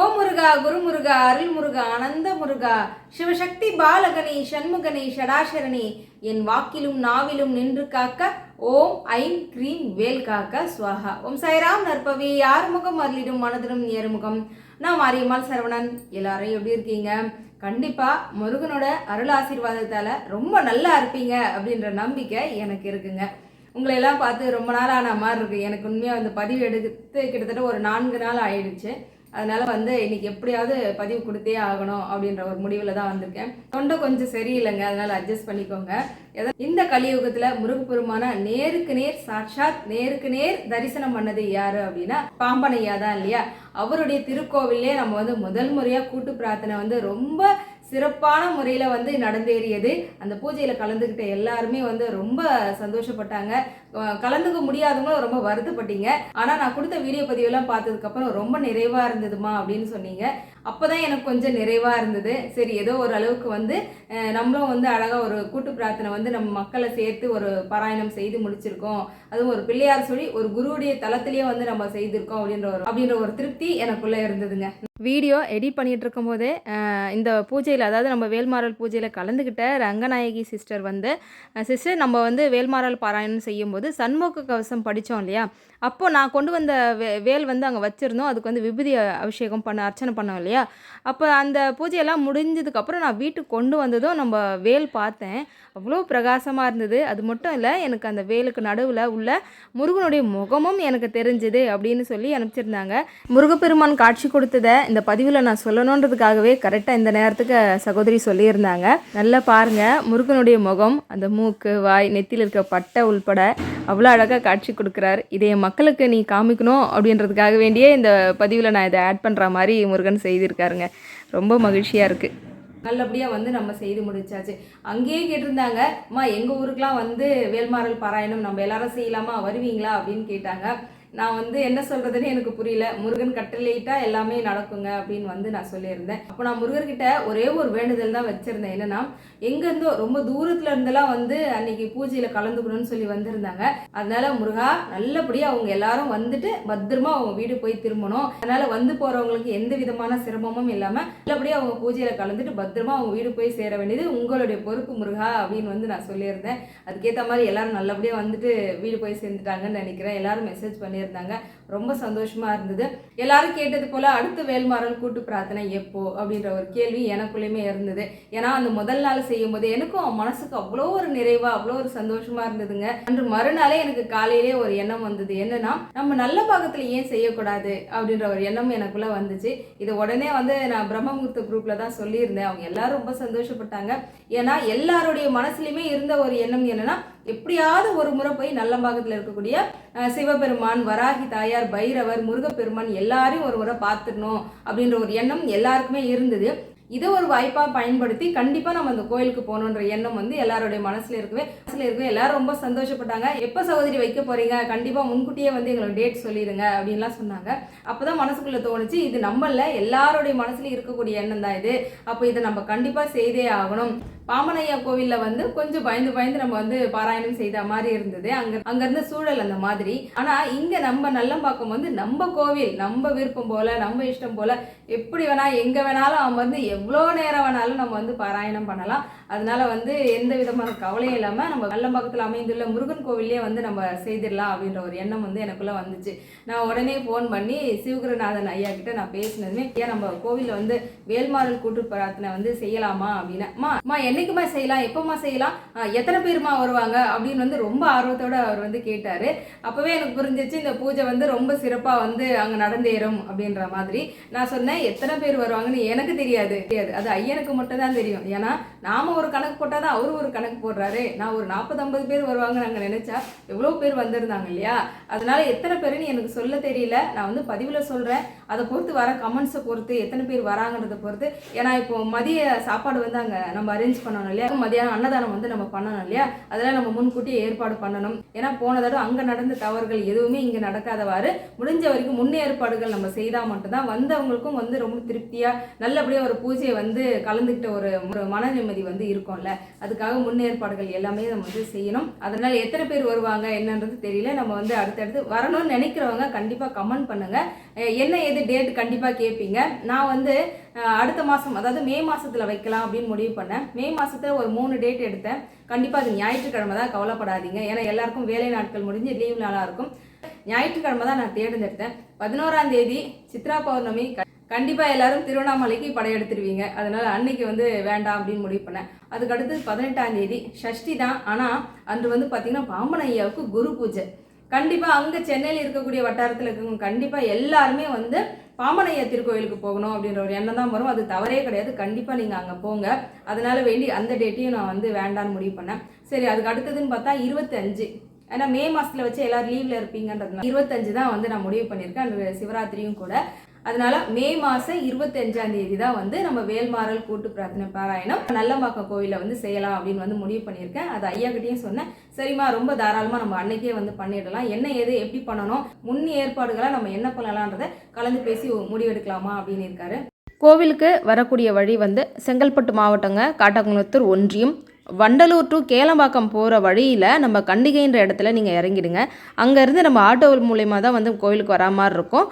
ஓ முருகா குருமுருகா அருள்முருகா ஆனந்த முருகா சிவசக்தி பாலகனே சண்முகனே ஷடாசரணே என் வாக்கிலும் நாவிலும் நின்று காக்க ஓம் I'm cream வேல் காக்க ஸ்வாஹா ஓம் சாய்ராம் யார் முகம் அருளிடும் மனதிலும் ஏறுமுகம். நான் மாரியம்மாள் சரவணன். எல்லாரும் எப்படி இருக்கீங்க? கண்டிப்பாக முருகனோட அருள் ஆசீர்வாதத்தால் ரொம்ப நல்லா இருப்பீங்க அப்படின்ற நம்பிக்கை எனக்கு இருக்குங்க. உங்களை எல்லாம் பார்த்து ரொம்ப நாள் ஆன மாதிரி இருக்கு. எனக்கு உண்மையாக அந்த பதிவு எடுத்து கிட்டத்தட்ட ஒரு நான்கு நாள் ஆயிடுச்சு. அதனால் வந்து இன்னைக்கு எப்படியாவது பதிவு கொடுத்தே ஆகணும் அப்படின்ற ஒரு முடிவில் தான் வந்திருக்கேன். தொண்டை கொஞ்சம் சரியில்லைங்க அதனால் அட்ஜஸ்ட் பண்ணிக்கோங்க. எதா- இந்த கலியுகத்தில் முருகப்பெருமான நேருக்கு நேர் சாட்சாத் நேருக்கு நேர் தரிசனம் பண்ணது யார் அப்படின்னா பாம்பனையா தான் இல்லையா? அவருடைய திருக்கோவிலே நம்ம வந்து முதல் முறையாக கூட்டு பிரார்த்தனை வந்து ரொம்ப சிறப்பான முறையில் வந்து நடந்தேறியது. அந்த பூஜையில் கலந்துக்கிட்ட எல்லாருமே வந்து ரொம்ப சந்தோஷப்பட்டாங்க. கலந்துக்க முடியாதவங்களும் ரொம்ப வருத்தப்பட்டீங்க. ஆனால் நான் கொடுத்த வீடியோ பதிவெல்லாம் பார்த்ததுக்கப்புறம் ரொம்ப நிறைவாக இருந்ததுமா அப்படின்னு சொன்னீங்க. அப்போ தான் எனக்கு கொஞ்சம் நிறைவாக இருந்தது. சரி ஏதோ ஒரு அளவுக்கு வந்து நம்மளும் வந்து அழகாக ஒரு கூட்டு பிரார்த்தனை வந்து நம்ம மக்களை சேர்த்து ஒரு பாராயணம் செய்து முடிச்சிருக்கோம். அதுவும் ஒரு பிள்ளையார் சொல்லி ஒரு குருவுடைய தளத்திலேயே வந்து நம்ம செய்திருக்கோம் அப்படின்ற ஒரு அப்படின்ற ஒரு திருப்தி எனக்குள்ளே இருந்ததுங்க. வீடியோ எடிட் பண்ணிட்டு இருக்கும்போதே இந்த பூஜையில் அதாவது நம்ம வேல்மாரல் பூஜையில் கலந்துக்கிட்ட ரங்கநாயகி சிஸ்டர் வந்து சிஸ்டர் நம்ம வந்து வேல்மாரல் பாராயணம் செய்யும்போது சண்முக கவசம் படித்தோம் இல்லையா? அப்போது நான் கொண்டு வந்த வே வேல் வந்து அங்கே வச்சுருந்தோம். அதுக்கு வந்து விபூதி அபிஷேகம் பண்ண அர்ச்சனை பண்ணோம் இல்லையா? அப்போ அந்த பூஜையெல்லாம் முடிஞ்சதுக்கப்புறம் நான் வீட்டுக்கு கொண்டு வந்ததும் நம்ம வேல் பார்த்தேன். அவ்வளோ பிரகாசமாக இருந்தது. அது மட்டும் இல்லை எனக்கு அந்த வேலுக்கு நடுவில் உள்ள முருகனுடைய முகமும் எனக்கு தெரிஞ்சுது அப்படின்னு சொல்லி அனுப்பிச்சிருந்தாங்க. முருகப்பெருமான் காட்சி கொடுத்ததை இந்த பதிவில் நான் சொல்லணுன்றதுக்காகவே கரெக்டாக இந்த நேரத்துக்கு சகோதரி சொல்லியிருந்தாங்க. நல்லா பாருங்கள் முருகனுடைய முகம் அந்த மூக்கு வாய் நெத்தியில் இருக்க பட்டை உள்பட அவ்வளோ அழகாக காட்சி கொடுக்குறார். இதை மக்களுக்கு நீ காமிக்கணும் அப்படின்றதுக்காக வேண்டியே இந்த பதிவில் நான் இதை ஆட் பண்ணுற மாதிரி முருகன் செய்திருக்காருங்க. ரொம்ப மகிழ்ச்சியாக இருக்குது நல்லபடியாக வந்து நம்ம செய்து முடிச்சாச்சு. அங்கேயே கேட்டிருந்தாங்க அம்மா எங்கள் ஊருக்கெலாம் வந்து வேல்மாறல் பாராயணம் நம்ம எல்லாரும் செய்யலாமா? வருவீங்களா? அப்படின்னு கேட்டாங்க. நான் வந்து என்ன சொல்றதுன்னு எனக்கு புரியல. முருகன் கட்டளையிட்டா எல்லாமே நடக்குங்க அப்படின்னு வந்து நான் சொல்லியிருந்தேன். அப்போ நான் முருகர்கிட்ட ஒரே ஒரு வேண்டுதல் தான் வச்சிருந்தேன். என்னன்னா எங்கேருந்தோ ரொம்ப தூரத்துல இருந்தெல்லாம் வந்து அன்னைக்கு பூஜையில கலந்துக்கணும்னு சொல்லி வந்திருந்தாங்க. அதனால முருகா நல்லபடியாக அவங்க எல்லாரும் வந்துட்டு பத்திரமா அவங்க வீடு போய் திரும்பணும். அதனால வந்து போறவங்களுக்கு எந்த விதமான சிரமமும் இல்லாம நல்லபடியா அவங்க பூஜையில கலந்துட்டு பத்திரமா அவங்க வீடு போய் சேர வேண்டியது உங்களுடைய பொறுப்பு முருகா அப்படின்னு வந்து நான் சொல்லியிருந்தேன். அதுக்கேற்ற மாதிரி எல்லாரும் நல்லபடியா வந்துட்டு வீடு போய் சேர்ந்துட்டாங்கன்னு நினைக்கிறேன். எல்லாரும் மெசேஜ் பண்ணியிருந்தாங்க ரொம்ப சந்தோஷமாக இருந்தது. எல்லாரும் கேட்டது போல் அடுத்த வேல்மாறல் கூட்டு பிரார்த்தனை எப்போ அப்படின்ற ஒரு கேள்வி எனக்குள்ளேயுமே இருந்தது. ஏன்னா அந்த முதல் நாள் செய்யும் போது எனக்கும் மனசுக்கு அவ்வளோ ஒரு நிறைவாக அவ்வளோ ஒரு சந்தோஷமாக இருந்ததுங்க. அன்று மறுநாளே எனக்கு காலையிலே ஒரு எண்ணம் வந்தது. என்னன்னா நம்ம நல்ல பாகத்தில் ஏன் செய்யக்கூடாது அப்படின்ற ஒரு எண்ணம் எனக்குள்ளே வந்துச்சு. இது உடனே வந்து நான் பிரம்மமுகூர்த்த குரூப்பில் தான் சொல்லியிருந்தேன். அவங்க எல்லாரும் ரொம்ப சந்தோஷப்பட்டாங்க. ஏன்னா எல்லாருடைய மனசுலையுமே இருந்த ஒரு எண்ணம் என்னன்னா எப்படியாவது ஒரு முறை போய் நல்ல பாகத்தில் இருக்கக்கூடிய சிவபெருமான் வராகி தாயார் பைரவர் முருகப்பெருமான் எல்லாரையும் ஒரு முறை பார்த்துடணும் அப்படின்ற ஒரு எண்ணம் எல்லாருக்குமே இருந்தது. இதை ஒரு வாய்ப்பாக பயன்படுத்தி கண்டிப்பாக நம்ம அந்த கோயிலுக்கு போகணுன்ற எண்ணம் வந்து எல்லாருடைய மனசில் இருக்கவே. மனசில் இருக்கவே. எல்லாரும் ரொம்ப சந்தோஷப்பட்டாங்க. எப்போ சகோதரி வைக்க போகிறீங்க கண்டிப்பாக முன்கூட்டியே வந்து எங்களுக்கு டேட் சொல்லிடுங்க அப்படின்லாம் சொன்னாங்க. அப்பதான் மனசுக்குள்ளே தோணுச்சு இது நம்மள எல்லாருடைய மனசுலையும் இருக்கக்கூடிய எண்ணம் தான் இது. அப்போ இதை நம்ம கண்டிப்பாக செய்தே ஆகணும். பாமனையா கோவில்ல வந்து கொஞ்சம் பயந்து பயந்து நம்ம வந்து பாராயணம் செய்த மாதிரி இருந்தது. அங்கே அங்கேருந்த சூழல் அந்த மாதிரி. ஆனால் இங்கே நம்ம நல்லம்பாக்கம் வந்து நம்ம கோவில் நம்ம விருப்பம் போல நம்ம இஷ்டம் போல எப்படி வேணால் எங்கே வேணாலும் அவன் வந்து எவ்வளோ நேரம் வேணாலும் நம்ம வந்து பாராயணம் பண்ணலாம். அதனால வந்து எந்த விதமான கவலையும் இல்லாமல் நம்ம நல்லம்பாக்கத்தில் அமைந்துள்ள முருகன் கோவிலே வந்து நம்ம செய்திடலாம் அப்படின்ற ஒரு எண்ணம் வந்து எனக்குள்ள வந்துச்சு. நான் உடனே ஃபோன் பண்ணி சிவகுருநாதன் ஐயா கிட்ட நான் பேசினதுமே ஐயா நம்ம கோவிலில் வந்து வேல்மாறல் கூட்டு பிரார்த்தனை வந்து செய்யலாமா அப்படின்னா. அம்மா என்னைக்குமா செய்யலாம்? எப்போம்மா செய்யலாம்? எத்தனை பேருமா வருவாங்க? அப்படின்னு வந்து ரொம்ப ஆர்வத்தோடு அவர் வந்து கேட்டார். அப்போவே எனக்கு புரிஞ்சிச்சு இந்த பூஜை வந்து ரொம்ப சிறப்பாக வந்து அங்கே நடந்தேறும் அப்படின்ற மாதிரி. நான் சொன்னேன் எத்தனை பேர் வருவாங்கன்னு எனக்கு தெரியாது. தெரியாது. அது ஐயனுக்கு மட்டும் தான் தெரியும். ஏன்னா நாம ஒரு கணக்கு போட்டால் தான் அவரு ஒரு கணக்கு போடுறாரு. நான் ஒரு நாற்பது ஐம்பது பேர் வருவாங்க நாங்கள் நினைச்சா எவ்வளோ பேர் வந்திருந்தாங்க இல்லையா? அதனால எத்தனை பேருன்னு எனக்கு சொல்ல தெரியல. நான் வந்து பதிவில் சொல்கிறேன் அதை பொறுத்து வர கமெண்ட்ஸை பொறுத்து எத்தனை பேர் வராங்கன்றதை பொறுத்து. ஏன்னா இப்போ மதிய சாப்பாடு வந்து அங்கே நம்ம அரேஞ்ச் பண்ணணும் இல்லையா? மதியானம் அன்னதானம் வந்து நம்ம பண்ணணும் இல்லையா? அதெல்லாம் நம்ம முன்கூட்டியே ஏற்பாடு பண்ணணும். ஏன்னா போன தடவை அங்கே நடந்த தவறுகள் எதுவுமே இங்கே நடக்காதவாறு முடிஞ்ச வரைக்கும் முன்னேற்பாடுகள் நம்ம செய்தால் மட்டும்தான் வந்தவங்களுக்கும் வந்து ரொம்ப திருப்தியாக நல்லபடியாக ஒரு பூஜையை வந்து கலந்துக்கிட்ட ஒரு ஒரு மன நிம்மதி வந்து இருக்கும்ல. அதுக்காக முன்னேற்பாடுகள் எல்லாமே நம்ம வந்து செய்யணும். அதனால் எத்தனை பேர் வருவாங்க என்னன்றது தெரியல. நம்ம வந்து அடுத்தடுத்து வரணும்னு நினைக்கிறவங்க கண்டிப்பாக கமெண்ட் பண்ணுங்கள் என்ன எது டேட் கண்டிப்பாக கேட்பீங்க நான் வந்து அடுத்த மாதம் அதாவது மே மாதத்தில் வைக்கலாம் அப்படின்னு முடிவு பண்ணேன். மே மாதத்தில் ஒரு மூணு டேட் எடுத்தேன். கண்டிப்பாக அது ஞாயிற்றுக்கிழமை தான் கவலைப்படாதீங்க. ஏன்னா எல்லாருக்கும் வேலை நாட்கள் முடிஞ்சு லீவ் நாளாக இருக்கும். ஞாயிற்றுக்கிழமை தான் நான் தேர்ந்தெடுத்தேன். பதினோராம் தேதி சித்ரா பௌர்ணமி. கண்டிப்பாக எல்லாரும் திருவண்ணாமலைக்கு படையெடுத்துருவீங்க. அதனால் அன்னைக்கு வந்து வேண்டாம் அப்படின்னு முடிவு பண்ணேன். அதுக்கு அடுத்து பதினெட்டாம் தேதி ஷஷ்டி தான். ஆனால் அன்று வந்து பார்த்திங்கன்னா பாம்பன் ஐயாவுக்கு குரு பூஜை. கண்டிப்பாக அங்கே சென்னையில் இருக்கக்கூடிய வட்டாரத்தில் இருக்கவங்க கண்டிப்பாக எல்லாருமே வந்து பாம்பனையா திருக்கோயிலுக்கு போகணும் அப்படின்ற ஒரு எண்ணம் தான் வரும். அது தவறே கிடையாது. கண்டிப்பாக நீங்கள் அங்கே போங்க. அதனால வேண்டி அந்த டேட்டையும் நான் வந்து வேண்டான்னு முடிவு பண்ணேன். சரி அதுக்கு அடுத்ததுன்னு பார்த்தா இருபத்தஞ்சு. ஏன்னா மே மாதத்தில் வச்சு எல்லாரும் லீவில் இருப்பீங்கன்றதுனால இருபத்தஞ்சு தான் வந்து நான் முடிவு பண்ணியிருக்கேன். அந்த சிவராத்திரியும் கூட. அதனால மே மாதம் இருபத்தஞ்சாம் தேதி தான் வந்து நம்ம வேல்மாறல் கூட்டு பிரார்த்தனை பாராயணம். நல்லம்பாக்கம் கோயில வந்து செய்யலாம் அப்படின்னு வந்து முடிவு பண்ணியிருக்கேன். அது ஐயா கிட்டேயும் சொன்னேன். சரிம்மா ரொம்ப தாராளமாக நம்ம அன்னைக்கே வந்து பண்ணிடலாம். என்ன எது எப்படி பண்ணணும் முன் ஏற்பாடுகளை நம்ம என்ன பண்ணலான்றதை கலந்து பேசி முடிவெடுக்கலாமா அப்படின்னு இருக்காரு. கோவிலுக்கு வரக்கூடிய வழி வந்து செங்கல்பட்டு மாவட்டங்க காட்டங்குளத்தூர் ஒன்றியம் வண்டலூர் டு கேளம்பாக்கம் போகிற வழியில் நம்ம கண்டிகைன்ற இடத்துல நீங்கள் இறங்கிடுங்க. அங்கேருந்து நம்ம ஆட்டோ மூலயமா தான் வந்து கோவிலுக்கு வரா மாதிரி இருக்கும்.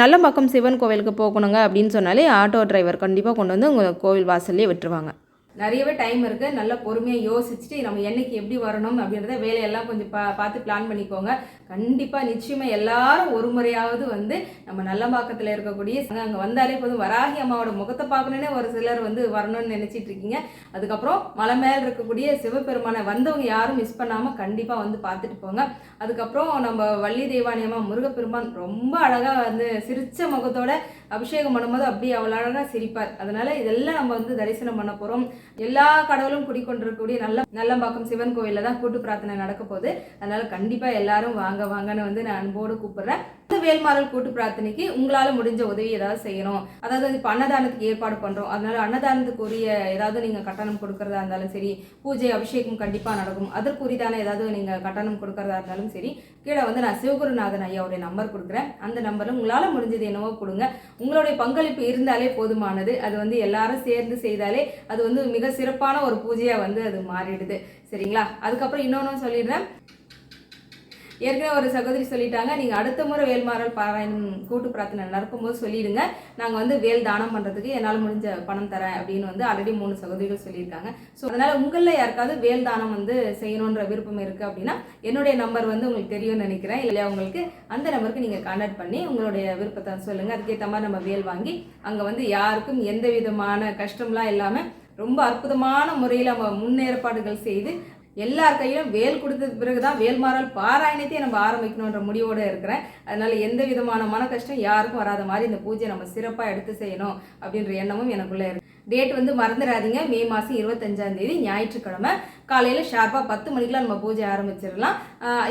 நல்லம்பாக்கம் சிவன் கோவிலுக்கு போகணுங்க அப்படின்னு சொன்னாலே ஆட்டோ டிரைவர் கண்டிப்பாக கொண்டு வந்து உங்கள் கோவில் வாசல்லே விட்டுருவாங்க. நிறையவே டைம் இருக்குது நல்லா பொறுமையாக யோசிச்சுட்டு நம்ம என்னைக்கு எப்படி வரணும் அப்படின்றத வேலையெல்லாம் கொஞ்சம் பா பார்த்து பிளான் பண்ணிக்கோங்க. கண்டிப்பாக நிச்சயமாக எல்லாரும் ஒரு முறையாவது வந்து நம்ம நல்லம்பாக்கத்தில் இருக்கக்கூடிய அங்கே வந்தாலே போதும். வராகி அம்மாவோட முகத்தை பார்க்கணுன்னே ஒரு சிலர் வந்து வரணும்னு நினச்சிட்டு இருக்கீங்க. அதுக்கப்புறம் மலை மேலே இருக்கக்கூடிய சிவபெருமானை வந்தவங்க யாரும் மிஸ் பண்ணாமல் கண்டிப்பாக வந்து பார்த்துட்டு போங்க. அதுக்கப்புறம் நம்ம வள்ளி தெய்வானியம்மா முருகப்பெருமான் ரொம்ப அழகாக வந்து சிரித்த முகத்தோட அபிஷேகம் பண்ணும்போது அப்படியே அவ்வளோ அழகாக சிரிப்பார். அதனால இதெல்லாம் நம்ம வந்து தரிசனம் பண்ண போகிறோம் எல்லா கடவுளும் குடிக்கொண்டிருக்கக்கூடிய நல்ல நல்லம்பாக்கம் சிவன் கோயிலில் தான் கூட்டு பிரார்த்தனை நடக்க போகுது. அதனால கண்டிப்பாக எல்லாரும் வாங்க வாங்கன்னு வந்து நான் அன்போடு கூப்பிடுறேன். இந்த வேல்மாறல் கூட்டு பிரார்த்தனைக்கு உங்களால முடிஞ்ச உதவி ஏதாவது செய்யணும். அதாவது இப்போ அன்னதானத்துக்கு ஏற்பாடு பண்றோம். அதனால அன்னதானத்துக்கு உரிய ஏதாவது நீங்கள் கட்டணம் கொடுக்கறதா இருந்தாலும் சரி பூஜை அபிஷேகம் கண்டிப்பா நடக்கும். அதற்குரிதான ஏதாவது நீங்க கட்டணம் கொடுக்கறதா இருந்தாலும் சரி கீழே வந்து நான் சிவகுருநாதன் ஐயாவுடைய நம்பர் கொடுக்குறேன். அந்த நம்பரில் உங்களால முடிஞ்சது என்னவோ கொடுங்க. உங்களுடைய பங்களிப்பு இருந்தாலே போதுமானது. அது வந்து எல்லாரும் சேர்ந்து செய்தாலே அது வந்து மிக சிறப்பான ஒரு பூஜையாக வந்து அது மாறிடுது. சரிங்களா? அதுக்கப்புறம் இன்னொன்னு சொல்லிடுறேன். ஏற்கனவே ஒரு சகோதரி சொல்லிட்டாங்க நீங்கள் அடுத்த முறை வேல்மாறல் பாராயணம் கூட்டு பிரார்த்தனை நடக்கும் போது சொல்லிடுங்க. நாங்கள் வந்து வேல் தானம் பண்ணுறதுக்கு என்னால் முடிஞ்ச பணம் தரேன் அப்படின்னு வந்து ஆல்ரெடி மூணு சகோதரிகள் சொல்லியிருக்காங்க. ஸோ அதனால் உங்களில் யாருக்காவது வேல் தானம் வந்து செய்யணுன்ற விருப்பம் இருக்குது அப்படின்னா என்னுடைய நம்பர் வந்து உங்களுக்கு தெரியும்னு நினைக்கிறேன். இல்லையா உங்களுக்கு? அந்த நம்பருக்கு நீங்கள் கான்டாக்ட் பண்ணி உங்களுடைய விருப்பத்தை சொல்லுங்கள் அதுக்கேற்ற மாதிரி நம்ம வேல் வாங்கி அங்கே வந்து யாருக்கும் எந்த விதமான கஷ்டம்லாம் இல்லாமல் ரொம்ப அற்புதமான முறையில் நம்ம முன்னேற்பாடுகள் செய்து எல்லார் கையிலும் வேல் கொடுத்ததுக்கு பிறகுதான் வேல்மாறல் பாராயணத்தையே நம்ம ஆரம்பிக்கணுன்ற முடிவோடு இருக்கிறேன். அதனால எந்த விதமான மன கஷ்டம் யாருக்கும் வராத மாதிரி இந்த பூஜை நம்ம சிறப்பாக எடுத்து செய்யணும் அப்படின்ற எண்ணமும் எனக்குள்ளே இருக்கு. டேட் வந்து மறந்துடாதீங்க மே மாதம் இருபத்தஞ்சாம் தேதி ஞாயிற்றுக்கிழமை. காலையில் ஷார்ப்பாக பத்து மணிக்கெலாம் நம்ம பூஜை ஆரம்பிச்சிடலாம்.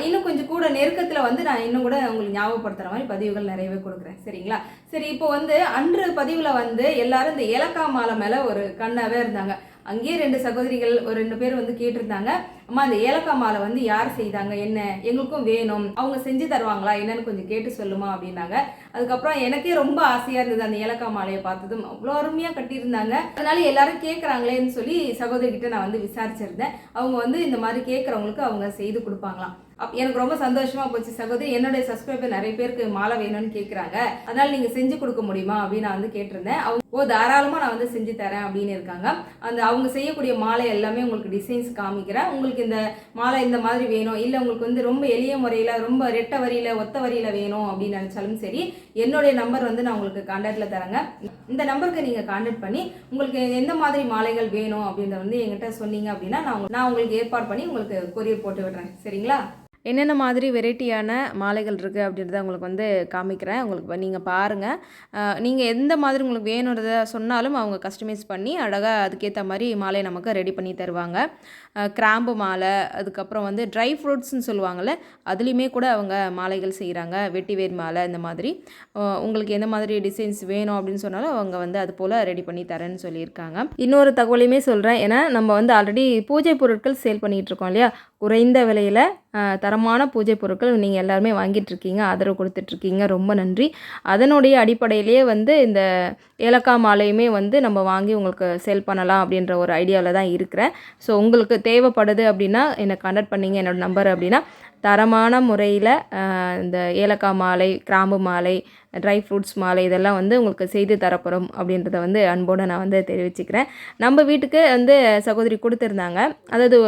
இன்னும் கொஞ்சம் கூட நெருக்கத்தில் வந்து நான் இன்னும் கூட உங்களுக்கு ஞாபகப்படுத்துகிற மாதிரி பதிவுகள் நிறையவே கொடுக்குறேன். சரிங்களா? சரி இப்போ வந்து அன்று பதிவில் வந்து எல்லாரும் இந்த ஏலக்காய் மாலை மேலே ஒரு கண்ணாவே இருந்தாங்க. அங்கேயே ரெண்டு சகோதரிகள் ஒரு ரெண்டு பேர் வந்து கேட்டிருந்தாங்க. அம்மா அந்த ஏலக்காய் மாலை வந்து யார் செய்தாங்க? என்ன? எங்களுக்கும் வேணும். அவங்க செஞ்சு தருவாங்களா? என்னன்னு கொஞ்சம் கேட்டு சொல்லுமா அப்படின்னாங்க. அதுக்கப்புறம் எனக்கே ரொம்ப ஆசையா இருந்தது அந்த ஏலக்காய் மாலையை பார்த்ததும். அவ்வளோ அருமையா கட்டியிருந்தாங்க. அதனால எல்லாரும் கேட்குறாங்களேன்னு சொல்லி சகோதரி கிட்ட நான் வந்து விசாரிச்சிருந்தேன். அவங்க வந்து இந்த மாதிரி கேட்குறவங்களுக்கு அவங்க செய்து கொடுப்பாங்களாம். அப் எனக்கு ரொம்ப சந்தோஷமா போச்சு சகோதரி. என்னுடைய சப்ஸ்கிரைபர் நிறைய பேருக்கு மாலை வேணும்னு கேட்குறாங்க அதனால நீங்க செஞ்சு கொடுக்க முடியுமா அப்படின்னு நான் வந்து கேட்டிருந்தேன். அவங்க ஓ தாராளமாக நான் வந்து செஞ்சு தரேன் அப்படின்னு இருக்காங்க. அந்த அவங்க செய்யக்கூடிய மாலை எல்லாமே உங்களுக்கு டிசைன்ஸ் காமிக்கிறேன். உங்களுக்கு இந்த மாலை இந்த மாதிரி வேணும். இல்லை உங்களுக்கு வந்து ரொம்ப எளிய முறையில் ரொம்ப ரெட்டை வரியில் ஒத்த வரியில வேணும் அப்படின்னு நினச்சாலும் சரி என்னுடைய நம்பர் வந்து நான் உங்களுக்கு காண்டாக்டில் தரேங்க. இந்த நம்பருக்கு நீங்கள் காண்டாக்ட் பண்ணி உங்களுக்கு எந்த மாதிரி மாலைகள் வேணும் அப்படின்றத வந்து எங்கிட்ட சொன்னீங்க அப்படின்னா நான் நான் உங்களுக்கு ஏற்பாடு பண்ணி உங்களுக்கு கொரியர் போட்டு விடுறேன். சரிங்களா? என்னென்ன மாதிரி வெரைட்டியான மாலைகள் இருக்குது அப்படின்றத உங்களுக்கு வந்து காமிக்கிறேன். உங்களுக்கு நீங்கள் பாருங்கள் நீங்கள் எந்த மாதிரி உங்களுக்கு வேணுன்றத சொன்னாலும் அவங்க கஸ்டமைஸ் பண்ணி அழகாக அதுக்கேற்ற மாதிரி மாலையை நமக்கு ரெடி பண்ணி தருவாங்க. கிராம்பு மாலை அதுக்கப்புறம் வந்து ட்ரை ஃப்ரூட்ஸ்னு சொல்லுவாங்கள்ல அதுலேயுமே கூட அவங்க மாலைகள் செய்கிறாங்க வெட்டிவேர் மாலை இந்த மாதிரி. உங்களுக்கு எந்த மாதிரி டிசைன்ஸ் வேணும் அப்படின்னு சொன்னாலும் அவங்க வந்து அது போல் ரெடி பண்ணி தரேன்னு சொல்லியிருக்காங்க. இன்னொரு தகவலையுமே சொல்கிறேன் ஏன்னா நம்ம வந்து ஆல்ரெடி பூஜை பொருட்கள் சேல் பண்ணிகிட்டு இருக்கோம் இல்லையா? குறைந்த விலையில் தரமான பூஜை பொருட்கள் நீங்கள் எல்லாருமே வாங்கிட்டு இருக்கீங்க ஆதரவு கொடுத்துட்ருக்கீங்க ரொம்ப நன்றி. அதனுடைய அடிப்படையிலேயே வந்து இந்த ஏலக்காய் மாலையுமே வந்து நம்ம வாங்கி உங்களுக்கு சேல் பண்ணலாம் அப்படின்ற ஒரு ஐடியாவில் தான் இருக்கிறேன். ஸோ உங்களுக்கு தேவைப்படுது அப்படின்னா என்னை கான்டாக்ட் பண்ணீங்க என்னோட நம்பர் அப்படின்னா தரமான முறையில் இந்த ஏலக்காய் மாலை கிராம்பு மாலை ட்ரை ஃப்ரூட்ஸ் மாலை இதெல்லாம் வந்து உங்களுக்கு செய்து தரப்போகிறோம் அப்படின்றத வந்து அன்போடு நான் வந்து தெரிவிச்சுக்கிறேன். நம்ம வீட்டுக்கு வந்து சகோதரி கொடுத்துருந்தாங்க. அதாவது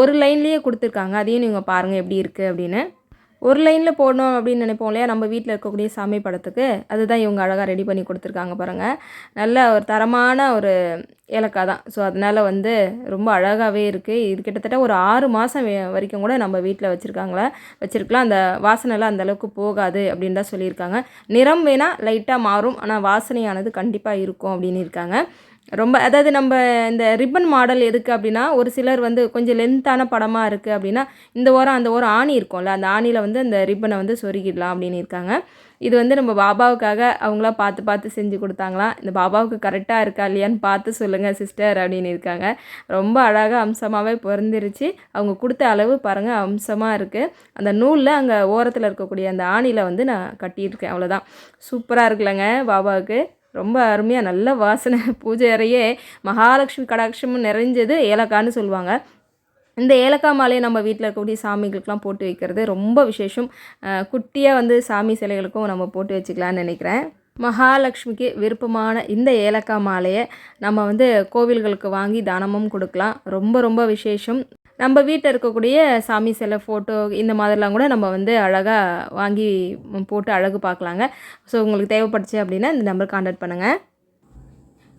ஒரு லைன்லேயே கொடுத்துருக்காங்க. அதையும் நீங்கள் பாருங்கள் எப்படி இருக்குது அப்படின்னு. ஒரு லைனில் போடணும் அப்படின்னு நினைப்போம் இல்லையா? நம்ம வீட்டில் இருக்கக்கூடிய சாமி படத்துக்கு. அதுதான் இவங்க அழகாக ரெடி பண்ணி கொடுத்துருக்காங்க பாருங்கள் நல்ல ஒரு தரமான ஒரு ஏலக்காய் தான். ஸோ அதனால் வந்து ரொம்ப அழகாகவே இருக்குது இது கிட்டத்தட்ட ஒரு ஆறு மாதம் வரைக்கும் கூட நம்ம வீட்டில் வச்சுருக்காங்களா. வச்சுருக்கலாம். அந்த வாசனைலாம் அந்தளவுக்கு போகாது அப்படின்னு தான் சொல்லியிருக்காங்க. நிறம் வேணால் லைட்டாக மாறும். ஆனால் வாசனையானது கண்டிப்பாக இருக்கும் அப்படின்னு இருக்காங்க. ரொம்ப அதாவது நம்ம இந்த ரிப்பன் மாடல் எதுக்கு அப்படின்னா ஒரு சிலர் வந்து கொஞ்சம் லென்த்தான படமாக இருக்குது அப்படின்னா இந்த ஓரம் அந்த ஓரம் ஆணி இருக்கும்ல அந்த ஆணியில் வந்து அந்த ரிப்பனை வந்து சொருகிடலாம் அப்படின்னு இருக்காங்க. இது வந்து நம்ம பாபாவுக்காக அவங்களா பார்த்து பார்த்து செஞ்சு கொடுத்தாங்களாம். இந்த பாபாவுக்கு கரெக்டாக இருக்கா இல்லையான்னு பார்த்து சொல்லுங்கள் சிஸ்டர் அப்படின்னு இருக்காங்க. ரொம்ப அழகாக அம்சமாகவே பிறந்துருச்சு அவங்க கொடுத்த அளவு பாருங்கள் அம்சமாக இருக்குது அந்த நூலில் அங்கே ஓரத்தில் இருக்கக்கூடிய அந்த ஆணியில் வந்து நான் கட்டியிருக்கேன் அவ்வளோதான் சூப்பராக இருக்குல்லங்க பாபாவுக்கு. ரொம்ப அருமையாக நல்ல வாசனை. பூஜை அறையே மகாலட்சுமி கடாட்சமும் நிறைஞ்சது ஏலக்கான்னு சொல்லுவாங்க. இந்த ஏலக்காய் மாலையை நம்ம வீட்டில் இருக்கக்கூடிய சாமிகளுக்கெலாம் போட்டு வைக்கிறது ரொம்ப விசேஷம். குட்டியாக வந்து சாமி சிலைகளுக்கும் நம்ம போட்டு வச்சுக்கலான்னு நினைக்கிறேன். மகாலட்சுமிக்கு விருப்பமான இந்த ஏலக்காய் மாலையை நம்ம வந்து கோவில்களுக்கு வாங்கி தானமும் கொடுக்கலாம். ரொம்ப ரொம்ப விசேஷம். நம்ம வீட்டில் இருக்கக்கூடிய சாமி சிலை ஃபோட்டோ இந்த மாதிரிலாம் கூட நம்ம வந்து அழகாக வாங்கி போட்டு அழகு பார்க்கலாங்க. ஸோ உங்களுக்கு தேவைப்பட்டுச்சு அப்படின்னா இந்த நம்பர் கான்டாக்ட் பண்ணுங்கள்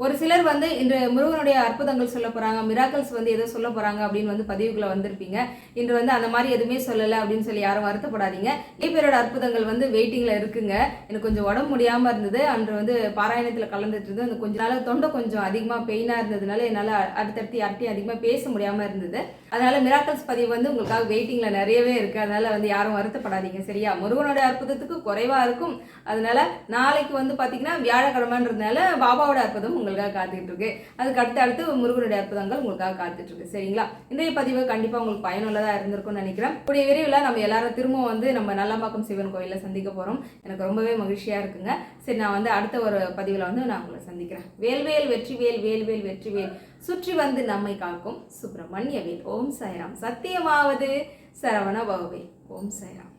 ஒரு சிலர் வந்து இன்று முருகனுடைய அற்புதங்கள் சொல்ல போகிறாங்க மிராக்கல்ஸ் வந்து எதோ சொல்ல போகிறாங்க அப்படின்னு வந்து பதிவுக்குள்ள வந்திருப்பீங்க. இன்று வந்து அந்த மாதிரி எதுவுமே சொல்லலை அப்படின்னு சொல்லி யாரும் வருத்தப்படாதீங்க. நிறைய பேரோட அற்புதங்கள் வந்து வெயிட்டிங்கில் இருக்குங்க. எனக்கு கொஞ்சம் உடம்பு முடியாமல் இருந்தது. அன்று வந்து பாராயணத்தில் கலந்துட்டு இருந்தது அந்த கொஞ்ச நாள் தொண்டை கொஞ்சம் அதிகமாக பெயினாக இருந்ததுனால என்னால் அடுத்தடுத்து யார்ட்டையும் அதிகமாக பேச முடியாமல் இருந்தது. அதனால் மிராக்கல்ஸ் பதிவு வந்து உங்களுக்காக வெயிட்டிங்கில் நிறையவே இருக்குது அதனால் வந்து யாரும் வருத்தப்படாதீங்க. சரியா? முருகனுடைய அற்புதத்துக்கு குறைவாக இருக்கும். அதனால நாளைக்கு வந்து பார்த்தீங்கன்னா வியாழக்கிழமைன்றதுனால பாபாவோட அற்புதம் உங்களுக்காக காத்துக்கிட்டு இருக்கு அதுக்கு அடுத்து அடுத்து முருகனுடைய அற்புதங்கள் உங்களுக்காக காத்துட்டு இருக்கு சரிங்களா? இன்றைய பதிவு கண்டிப்பா உங்களுக்கு பயனுள்ளதா இருந்திருக்கும்னு நினைக்கிறேன். கூடிய விரைவில் நம்ம எல்லாரும் திரும்பவும் வந்து நம்ம நல்லம்பாக்கம் சிவன் கோயிலில் சந்திக்க போறோம். எனக்கு ரொம்பவே மகிழ்ச்சியா இருக்குங்க. சரி நான் வந்து அடுத்த ஒரு பதிவில் வந்து நான் உங்களை சந்திக்கிறேன். வேல்வேல் வெற்றிவேல் வேல்வேல் வெற்றிவேல் சுற்றி வந்து நம்மை காக்கும் சுப்பிரமணிய வேல். ஓம் சாய்ராம். சத்தியமாவது சரவண பகவே ஓம் சாய்ராம்.